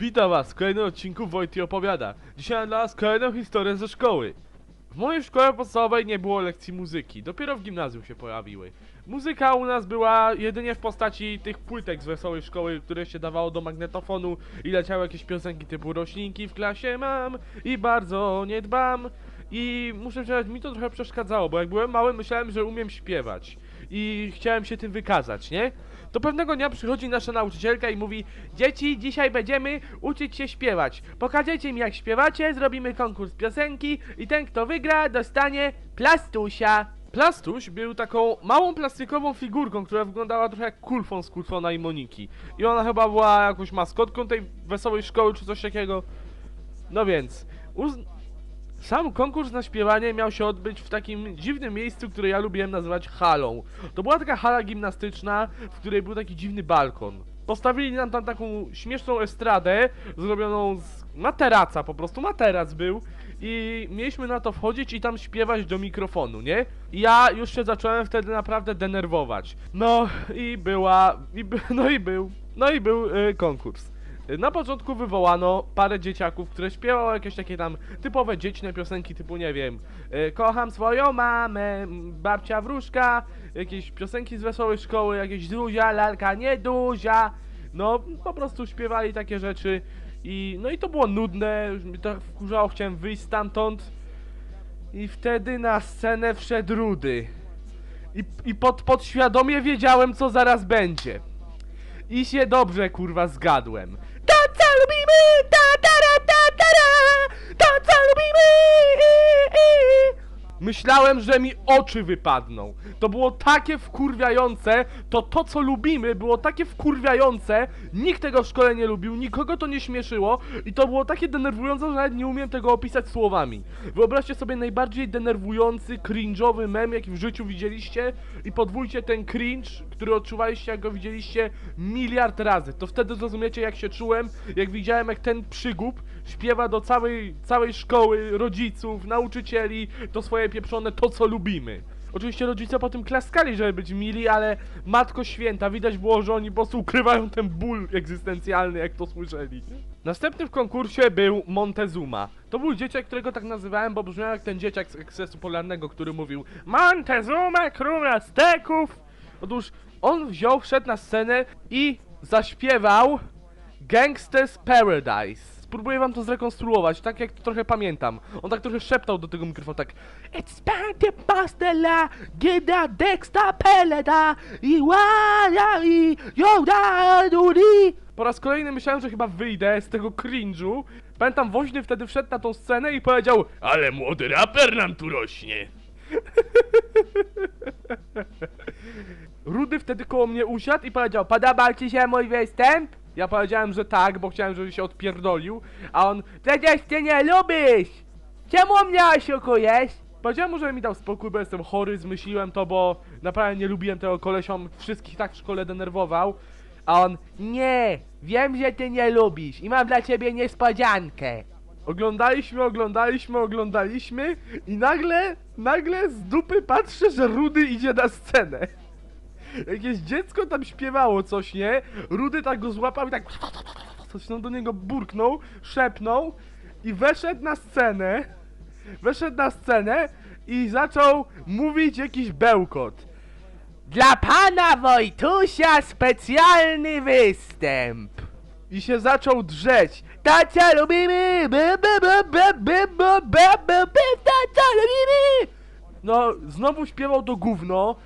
Witam was w kolejnym odcinku Wojty opowiada. Dzisiaj dla was kolejną historię ze szkoły. W mojej szkole podstawowej nie było lekcji muzyki, dopiero w gimnazjum się pojawiły. Muzyka u nas była jedynie w postaci tych płytek z wesołej szkoły, które się dawało do magnetofonu i leciały jakieś piosenki typu roślinki w klasie mam i bardzo nie dbam. I muszę przyznać, mi to trochę przeszkadzało, bo jak byłem mały myślałem, że umiem śpiewać. I chciałem się tym wykazać, nie? To pewnego dnia przychodzi nasza nauczycielka i mówi Dzieci, dzisiaj będziemy uczyć się śpiewać. Pokażecie mi jak śpiewacie, zrobimy konkurs piosenki i ten kto wygra dostanie plastusia. Plastuś był taką małą plastikową figurką, która wyglądała trochę jak kulfon z kulfona i Moniki. I ona chyba była jakąś maskotką tej wesołej szkoły czy coś takiego. No więc. Sam konkurs na śpiewanie miał się odbyć w takim dziwnym miejscu, które ja lubiłem nazywać halą. To była taka hala gimnastyczna, w której był taki dziwny balkon. Postawili nam tam taką śmieszną estradę, zrobioną z materaca, po prostu materac był. I mieliśmy na to wchodzić i tam śpiewać do mikrofonu, nie? I ja już się zacząłem wtedy naprawdę denerwować. No i była, i by, no i był, no i był y, konkurs. Na początku wywołano parę dzieciaków, które śpiewało jakieś takie tam typowe dziecine piosenki typu, nie wiem, e, kocham swoją mamę, babcia wróżka, jakieś piosenki z wesołej szkoły, jakieś Zuzia, lalka nieduzia. No, po prostu śpiewali takie rzeczy i no i to było nudne, już to wkurzało, chciałem wyjść stamtąd. I wtedy na scenę wszedł Rudy. I, i pod, podświadomie wiedziałem, co zaraz będzie. I się dobrze, kurwa, zgadłem. follow me. Myślałem, że mi oczy wypadną. To było takie wkurwiające, to to co lubimy było takie wkurwiające. Nikt tego w szkole nie lubił, nikogo to nie śmieszyło i to było takie denerwujące, że nawet nie umiem tego opisać słowami. Wyobraźcie sobie najbardziej denerwujący, cringe'owy mem, jaki w życiu widzieliście i podwójcie ten cringe, który odczuwaliście, jak go widzieliście miliard razy. To wtedy zrozumiecie, jak się czułem, jak widziałem, jak ten przygub śpiewa do całej, całej szkoły, rodziców, nauczycieli, to swoje pieprzone, to co lubimy. Oczywiście rodzice po tym klaskali, żeby być mili, ale Matko Święta, widać było, że oni po prostu ukrywają ten ból egzystencjalny, jak to słyszeli. Następnym w konkursie był Montezuma. To był dzieciak, którego tak nazywałem, bo brzmiał jak ten dzieciak z ekscesu polarnego, który mówił Montezuma, król Azteków! Otóż on wziął, wszedł na scenę i zaśpiewał Gangsters Paradise. Spróbuję wam to zrekonstruować, tak jak to trochę pamiętam. On tak trochę szeptał do tego mikrofonu, tak It's Panty Pastela, Gida Dexta Peleda i Wada i Yoda Dudi. Po raz kolejny myślałem, że chyba wyjdę z tego cringe'u. Pamiętam, Woźny wtedy wszedł na tą scenę i powiedział Ale młody raper nam tu rośnie. Rudy wtedy koło mnie usiadł i powiedział Podobał ci się mój występ? Ja powiedziałem, że tak, bo chciałem, żeby się odpierdolił A on Przecież ty nie lubisz! Czemu mnie oszukujesz? Powiedziałem mu, żeby mi dał spokój, bo jestem chory, zmyśliłem to, bo naprawdę nie lubiłem tego kolesia, on wszystkich tak w szkole denerwował A on Nie, wiem, że ty nie lubisz i mam dla ciebie niespodziankę Oglądaliśmy, oglądaliśmy, oglądaliśmy i nagle, nagle z dupy patrzę, że Rudy idzie na scenę. Jakieś dziecko tam śpiewało coś, nie? Rudy tak go złapał i tak coś tam do niego burknął, szepnął i weszedł na scenę. Weszedł na scenę i zaczął mówić jakiś bełkot. Dla pana Wojtusia specjalny występ. I się zaczął drzeć. Tacia lubimy! Tacia lubimy! No, znowu śpiewał to gówno.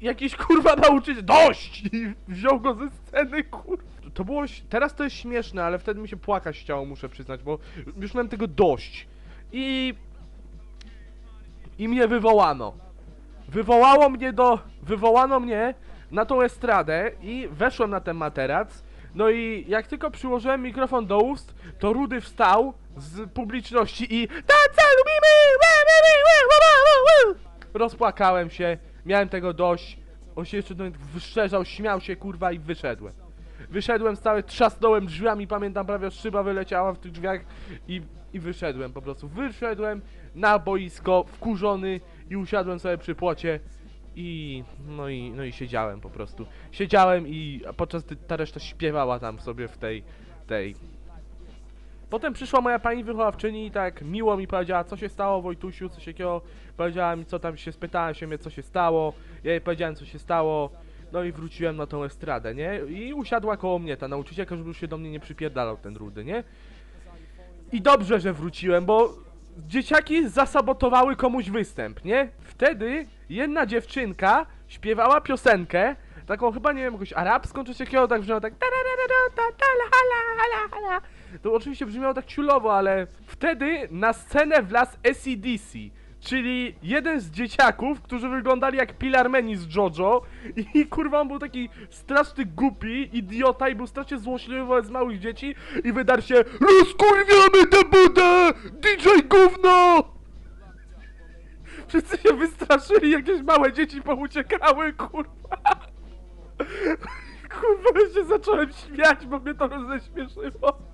Jakiś kurwa nauczyciel. Dość! I wziął go ze sceny, kurwa. To było. Teraz to jest śmieszne, ale wtedy mi się płakać chciało, muszę przyznać, bo już miałem tego dość. I. I mnie wywołano. Wywołało mnie do. Wywołano mnie na tą estradę i weszłem na ten materac. No i jak tylko przyłożyłem mikrofon do ust, to Rudy wstał z publiczności i Taca lubimy! Ła, ła, ła, ła, ła, ła, ła. Rozpłakałem się, miałem tego dość. On się jeszcze do mnie wyszczerzał, śmiał się kurwa i wyszedłem. Wyszedłem cały, trzasnąłem drzwiami, pamiętam prawie szyba wyleciała w tych drzwiach i, i wyszedłem po prostu. Wyszedłem na boisko, wkurzony i usiadłem sobie przy płocie i no i no i siedziałem po prostu. Siedziałem i podczas gdy ta reszta śpiewała tam sobie w tej tej Potem przyszła moja pani wychowawczyni i tak miło mi powiedziała, co się stało Wojtusiu, coś takiego. Powiedziała mi, co tam się, spytałem się mnie, co się stało. Ja jej powiedziałem, co się stało. No i wróciłem na tą estradę, nie? I usiadła koło mnie ta nauczycielka, żeby już się do mnie nie przypierdalał ten rudy, nie? I dobrze, że wróciłem, bo dzieciaki zasabotowały komuś występ, nie? Wtedy jedna dziewczynka śpiewała piosenkę, taką chyba, nie wiem, jakąś arabską czy coś takiego, tak brzmiało tak To oczywiście brzmiało tak ciulowo, ale wtedy na scenę wlazł ACDC, czyli jeden z dzieciaków, którzy wyglądali jak Pilarmeni z JoJo i kurwa on był taki straszny głupi, idiota i był strasznie złośliwy wobec małych dzieci i wydarł się ROZKURWIAMY Tę budę! DJ gówno! Wszyscy się wystraszyli, jakieś małe dzieci pouciekały, kurwa. Kurwa, ja się zacząłem śmiać, bo mnie to roześmieszyło.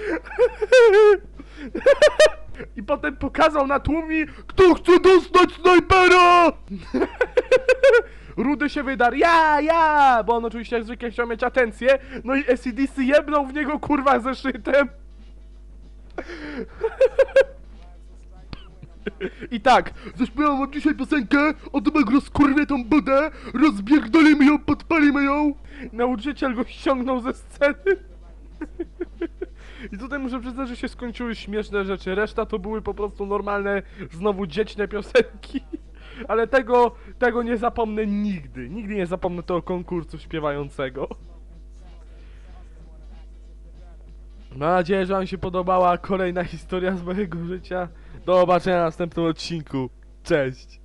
I potem pokazał na tłumi, kto chce dostać snajpera! Rudy się wydarł, ja, ja! Bo on oczywiście jak zwykle chciał mieć atencję, no i SCDC jebnął w niego kurwa zeszytem. I tak, zaśpiewam wam dzisiaj piosenkę o tym jak rozkurwię tą budę, rozbierdolimy ją, podpalimy ją. Nauczyciel go ściągnął ze sceny. I tutaj muszę przyznać, że się skończyły śmieszne rzeczy, reszta to były po prostu normalne, znowu dziecine piosenki. Ale tego, tego nie zapomnę nigdy, nigdy nie zapomnę tego konkursu śpiewającego. Mam nadzieję, że Wam się podobała kolejna historia z mojego życia. Do zobaczenia w następnym odcinku. Cześć!